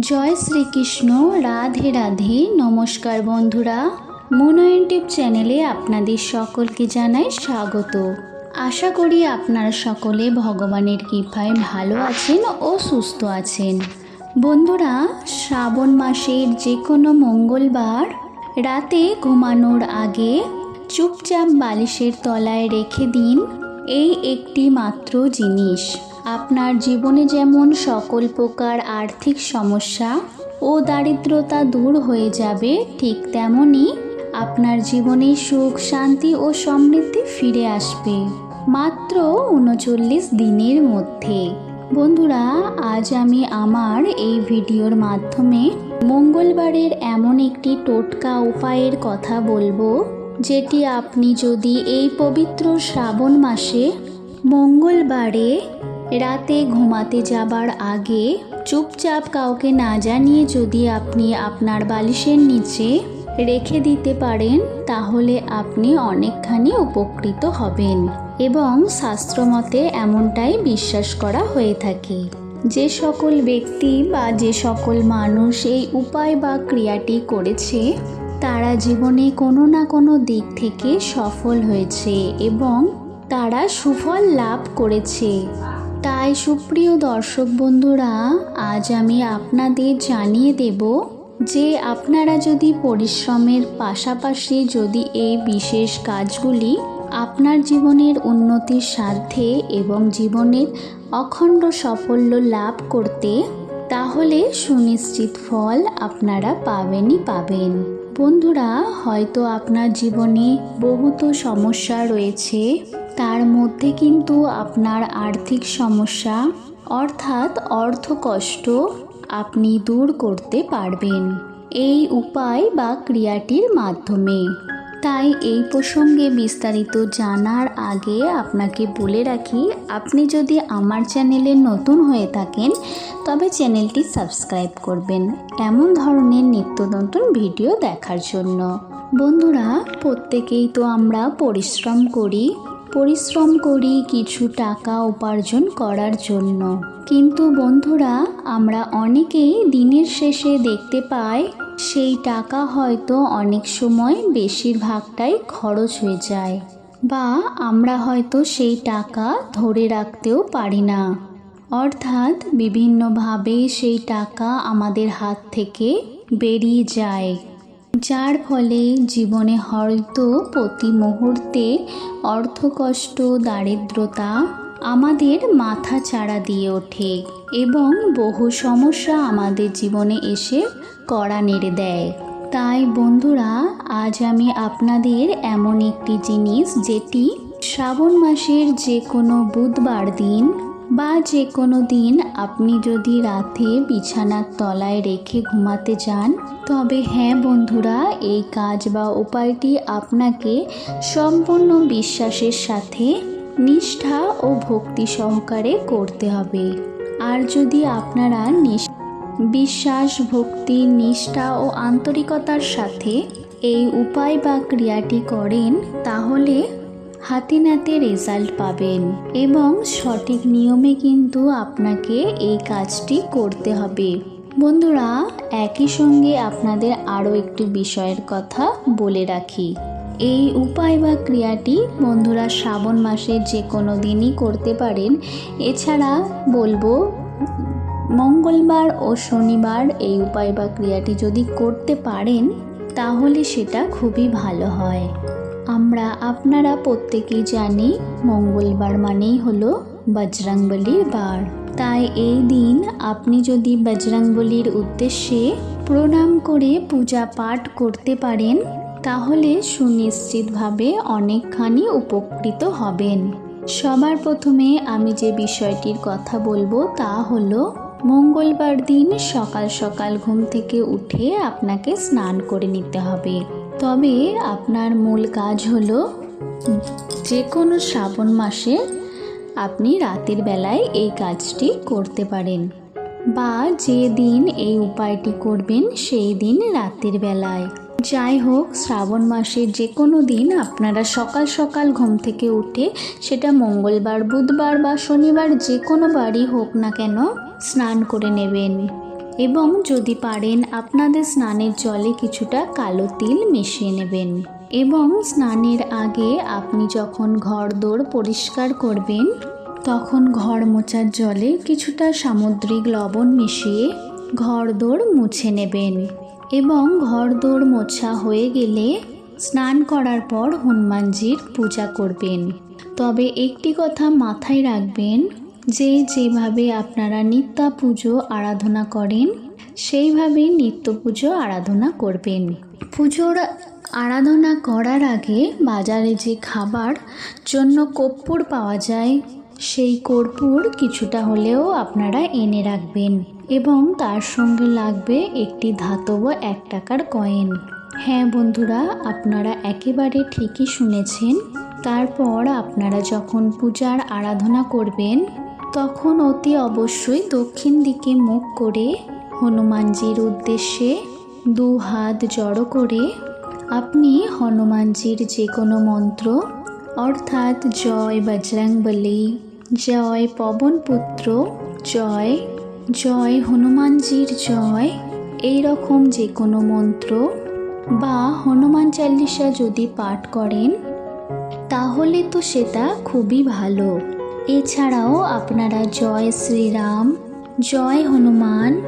জয় শ্রীকৃষ্ণ, রাধে রাধে। নমস্কার বন্ধুরা, মনোয়ন টিপ চ্যানেলে আপনাদের সকলকে জানাই স্বাগত। আশা করি আপনারা সকলে ভগবানের কৃপায় ভালো আছেন ও সুস্থ আছেন। বন্ধুরা, শ্রাবণ মাসের যে কোনো মঙ্গলবার রাতে ঘুমানোর আগে চুপচাপ বালিশের তলায় রেখে দিন এই একটি মাত্র জিনিস। আপনার জীবনে যেমন সকল প্রকার আর্থিক সমস্যা ও দারিদ্রতা দূর হয়ে যাবে, ঠিক তেমনই আপনার জীবনে সুখ, শান্তি ও সমৃদ্ধি ফিরে আসবে। মাত্র উনচল্লিশ দিনের মধ্যে। বন্ধুরা, আজ আমি আমার এই ভিডিওর মাধ্যমে মঙ্গলবারের এমন একটি টোটকা উপায়ের কথা বলব, যেটি আপনি যদি এই পবিত্র শ্রাবণ মাসে মঙ্গলবারে রাতে ঘুমাতে যাবার আগে চুপচাপ কাউকে না জানিয়ে যদি আপনি আপনার বালিশের নিচে রেখে দিতে পারেন, তাহলে আপনি অনেকখানি উপকৃত হবেন এবং শাস্ত্রমতে এমনটাই বিশ্বাস করা হয়ে থাকে। যে সকল ব্যক্তি বা যে সকল মানুষ এই উপায় বা ক্রিয়াটি করেছে, তারা জীবনে কোনো না কোনো দিক থেকে সফল হয়েছে এবং তারা সুফল লাভ করেছে। তাই সুপ্রিয় দর্শক বন্ধুরা, আজ আমি আপনাদের জানিয়ে দেব যে আপনারা যদি পরিশ্রমের পাশাপাশি যদি এই বিশেষ কাজগুলি আপনার জীবনের উন্নতির স্বার্থে এবং জীবনের অখণ্ড সাফল্য লাভ করতে, তাহলে সুনিশ্চিত ফল আপনারা পাবেনই পাবেন। বন্ধুরা, হয়তো আপনার জীবনে বহুত সমস্যা রয়েছে। তার মধ্যে কিন্তু আপনার আর্থিক সমস্যা, অর্থাৎ অর্থ কষ্ট, আপনি দূর করতে পারবেন। এই উপায় বা ক্রিয়াটির মাধ্যমে। তাই এই প্রসঙ্গে বিস্তারিত জানার আগে আপনাকে বলে রাখি, আপনি যদি আমার চ্যানেলে নতুন হয়ে থাকেন, তবে চ্যানেলটি সাবস্ক্রাইব করবেন এমন ধরনের নিত্য নতুন ভিডিও দেখার জন্য। বন্ধুরা, প্রত্যেকেই তো আমরা পরিশ্রম করি পরিশ্রম করি কিছু টাকা উপার্জন করার জন্য। কিন্তু বন্ধুরা, আমরা অনেকেই দিনের শেষে দেখতে পাই সেই টাকা হয়তো অনেক সময় বেশিরভাগটাই খরচ হয়ে যায় বা আমরা হয়তো সেই টাকা ধরে রাখতেও পারি না। অর্থাৎ বিভিন্নভাবে সেই টাকা আমাদের হাত থেকে বেরিয়ে যায়। যার ফলে জীবনে হয়তো প্রতি মুহূর্তে অর্থকষ্ট, দারিদ্রতা আমাদের মাথা চাড়া দিয়ে ওঠে এবং বহু সমস্যা আমাদের জীবনে এসে কড়া নেড়ে দেয়। তাই বন্ধুরা, আজ আমি আপনাদের এমন একটি জিনিস যেটি শ্রাবণ মাসের যে কোনো বুধবার দিন বা যে কোনো দিন আপনি যদি রাতে বিছানার তলায় রেখে ঘুমাতে যান, তবে হ্যাঁ বন্ধুরা, এই কাজ বা উপায়টি আপনাকে সম্পূর্ণ বিশ্বাসের সাথে, নিষ্ঠা ও ভক্তি সহকারে করতে হবে। আর যদি আপনারা বিশ্বাস, ভক্তি, নিষ্ঠা ও আন্তরিকতার সাথে এই উপায় বা ক্রিয়াটি করেন, তাহলে হাতে নাতে রেজাল্ট পাবেন এবং সঠিক নিয়মে কিন্তু আপনাকে এই কাজটি করতে হবে। বন্ধুরা, একই সঙ্গে আপনাদের আরও একটি বিষয়ের কথা বলে রাখি। এই উপায় বা ক্রিয়াটি বন্ধুরা শ্রাবণ মাসে যে কোনো দিনই করতে পারেন। এছাড়া বলব, মঙ্গলবার ও শনিবার এই উপায় বা ক্রিয়াটি যদি করতে পারেন, তাহলে সেটা খুবই ভালো হয়। আমরা আপনারা প্রত্যেকেই জানি মঙ্গলবার মানেই হলো বজরংবলির বার। তাই এই দিন আপনি যদি বজরংবলির উদ্দেশ্যে প্রণাম করে পূজা পাঠ করতে পারেন, তাহলে সুনিশ্চিতভাবে অনেকখানি উপকৃত হবেন। সবার প্রথমে আমি যে বিষয়টির কথা বলব তা হলো, মঙ্গলবার দিন সকাল সকাল ঘুম থেকে উঠে আপনাকে স্নান করে নিতে হবে। তবে আপনার মূল কাজ হলো যে কোনো শ্রাবণ মাসে আপনি রাতের বেলায় এই কাজটি করতে পারেন বা যে দিন এই উপায়টি করবেন সেই দিন রাতের বেলায়। যাই হোক, শ্রাবণ মাসের যে কোনো দিন আপনারা সকাল সকাল ঘুম থেকে উঠে সেটা মঙ্গলবার, বুধবার বা শনিবার যে কোনো বারই হোক না কেন স্নান করে নেবেন। এবং যদি পারেন আপনাদের স্নানের জলে কিছুটা কালো তিল মিশিয়ে নেবেন। এবং স্নানের আগে আপনি যখন ঘর দৌড় পরিষ্কার করবেন, তখন ঘর মোছার জলে কিছুটা সামুদ্রিক লবণ মিশিয়ে ঘর দৌড় মুছে নেবেন। এবং ঘর দৌড় মোছা হয়ে গেলে স্নান করার পর হনুমানজির পূজা করবেন। তবে একটি কথা মাথায় রাখবেন যে যেভাবে আপনারা নিত্যা পুজো আরাধনা করেন, সেইভাবে নিত্য পুজো আরাধনা করবেন। পুজোর আরাধনা করার আগে বাজারে যে খাবার জন্য কর্পূর পাওয়া যায়, সেই কর্পূর কিছুটা হলেও আপনারা এনে রাখবেন এবং তার সঙ্গে লাগবে একটি ধাতব এক টাকার কয়েন। হ্যাঁ বন্ধুরা, আপনারা একেবারে ঠিকই শুনেছেন। তারপর আপনারা যখন পূজার আরাধনা করবেন তখন অতি অবশ্যই দক্ষিণ দিকে মুখ করে হনুমানজির উদ্দেশ্যে দু হাত জড়ো করে আপনি হনুমানজির যে কোনো মন্ত্র, অর্থাৎ জয় বজরংবলী জয় পবনপুত্র জয় জয় হনুমানজির জয়, এই রকম যে কোনো মন্ত্র বা হনুমান চাল্লিশা যদি পাঠ করেন, তাহলে তো সেটা খুবই ভালো। এছাড়াও আপনারা জয় শ্রীরাম, জয় হনুমান,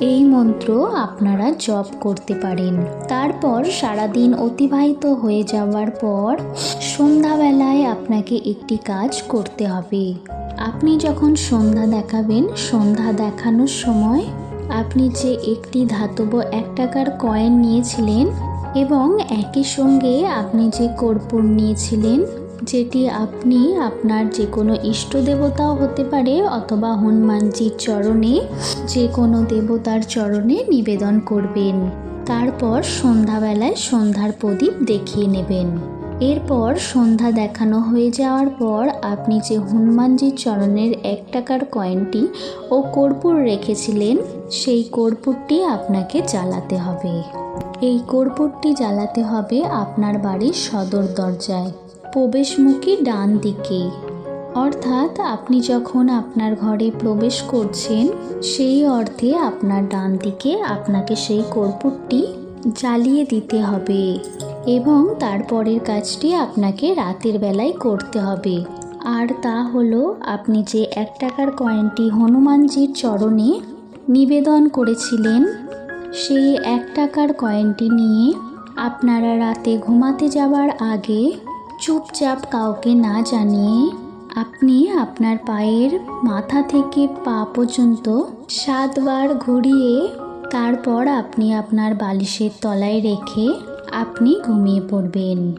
এই মন্ত্র আপনারা জপ করতে পারেন। তারপর সারাদিন অতিবাহিত হয়ে যাওয়ার পর সন্ধ্যাবেলায় আপনাকে একটি কাজ করতে হবে। আপনি যখন সন্ধ্যা দেখাবেন, সন্ধ্যা দেখানোর সময় আপনি যে একটি ধাতব এক টাকার কয়েন নিয়েছিলেন এবং একই সঙ্গে আপনি যে কর্পূর নিয়েছিলেন যেটি আপনি আপনার যে কোনো ইষ্ট দেবতাও হতে পারে অথবা হনুমানজির চরণে যে কোনো দেবতার চরণে নিবেদন করবেন। তারপর সন্ধ্যাবেলায় সন্ধ্যার প্রদীপ দেখিয়ে নেবেন। এরপর সন্ধ্যা দেখানো হয়ে যাওয়ার পর আপনি যে হনুমানজির চরণের এক টাকার কয়েনটি ও কর্পূর রেখেছিলেন, সেই কর্পূরটি আপনাকে জ্বালাতে হবে। এই কর্পূরটি জ্বালাতে হবে আপনার বাড়ির সদর দরজায়। প্রবেশমুখী ডান দিকে। অর্থাৎ আপনি যখন আপনার ঘরে প্রবেশ করছেন, সেই অর্থে আপনার ডান দিকে আপনাকে সেই কর্পূরটি জ্বালিয়ে দিতে হবে এবং তারপরের কাজটি আপনাকে রাতের বেলায় করতে হবে। আর তা হলো, আপনি যে এক টাকার কয়েনটি হনুমানজির চরণে নিবেদন করেছিলেন, সেই এক টাকার কয়েনটি নিয়ে আপনারা রাতে ঘুমাতে যাওয়ার আগে চুপচাপ কাউকে না জানিয়ে আপনি আপনার পায়ের মাথা থেকে পা পর্যন্ত সাতবার ঘুরিয়ে তারপর আপনি আপনার বালিশের তলায় রেখে আপনি ঘুমিয়ে পড়বেন।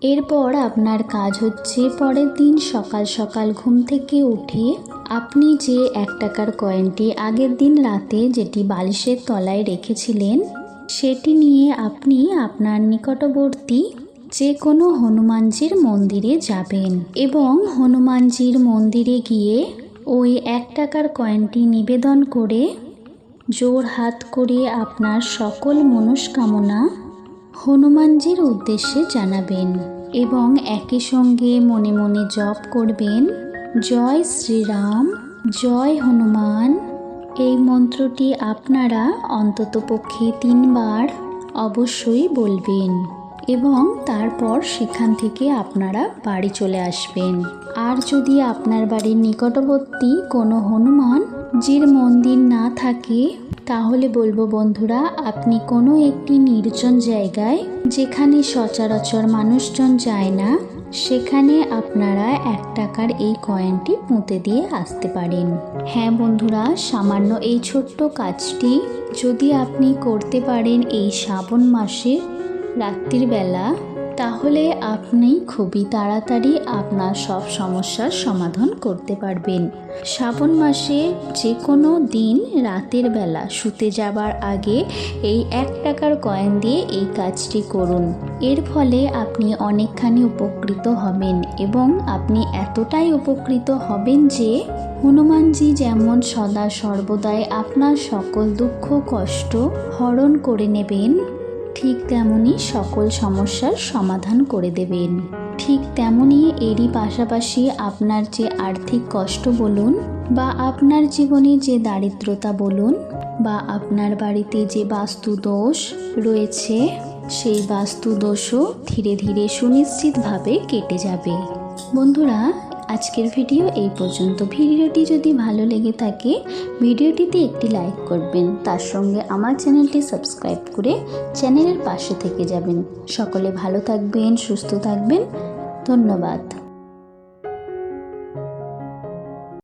এরপর আপনার কাজ হচ্ছে পরের দিন সকাল সকাল ঘুম থেকে উঠে আপনি যে এক টাকার কয়েনটি আগের দিন রাতে যেটি বালিশের তলায় রেখেছিলেন, সেটি নিয়ে আপনি আপনার নিকটবর্তী যে কোনো হনুমানজির মন্দিরে যাবেন এবং হনুমানজির মন্দিরে গিয়ে ওই এক টাকার কয়েনটি নিবেদন করে জোর হাত করে আপনার সকল মনস্কামনা হনুমানজির উদ্দেশ্যে জানাবেন এবং একই সঙ্গে মনে মনে জপ করবেন, জয় শ্রীরাম, জয় হনুমান। এই মন্ত্রটি আপনারা অন্ততপক্ষে তিনবার অবশ্যই বলবেন। এবং তারপর সেখান থেকে আপনারা বাড়ি চলে আসবেন। আর যদি আপনার বাড়ির নিকটবর্তী কোনো হনুমান জির মন্দির না থাকে, তাহলে বলব বন্ধুরা, আপনি কোনো একটি নির্জন জায়গায় যেখানে সচরাচর মানুষজন যায় না, সেখানে আপনারা এক টাকার এই কয়েনটি পুঁতে দিয়ে আসতে পারেন। হ্যাঁ বন্ধুরা, সামান্য এই ছোট্ট কাজটি যদি আপনি করতে পারেন এই শ্রাবণ মাসে রাত্রির বেলা, তাহলে আপনি খুবই তাড়াতাড়ি আপনার সব সমস্যার সমাধান করতে পারবেন। শ্রাবণ মাসে যে কোনো দিন রাতের বেলা শুতে যাবার আগে এই এক টাকার কয়েন দিয়ে এই কাজটি করুন। এর ফলে আপনি অনেকখানি উপকৃত হবেন এবং আপনি এতটাই উপকৃত হবেন যে হনুমানজি যেমন সদা সর্বদাই আপনার সকল দুঃখ, কষ্ট হরণ করে নেবেন ঠিক তেমনই সকল সমস্যার সমাধান করে দেবেন। ঠিক তেমনই এরই পাশাপাশি আপনার যে আর্থিক কষ্ট বলুন বা আপনার জীবনে যে দারিদ্রতা বলুন বা আপনার বাড়িতে যে বাস্তু দোষ রয়েছে, সেই বাস্তু দোষও ধীরে ধীরে সুনিশ্চিতভাবে কেটে যাবে। বন্ধুরা আজকের ভিডিও এই পর্যন্ত। ভিডিওটি যদি ভালো লেগে থাকে, ভিডিওটিতে একটি লাইক করবেন। তার সঙ্গে আমার চ্যানেলটি সাবস্ক্রাইব করে চ্যানেলের পাশে থেকে যাবেন। সকলে ভালো থাকবেন, সুস্থ থাকবেন। ধন্যবাদ।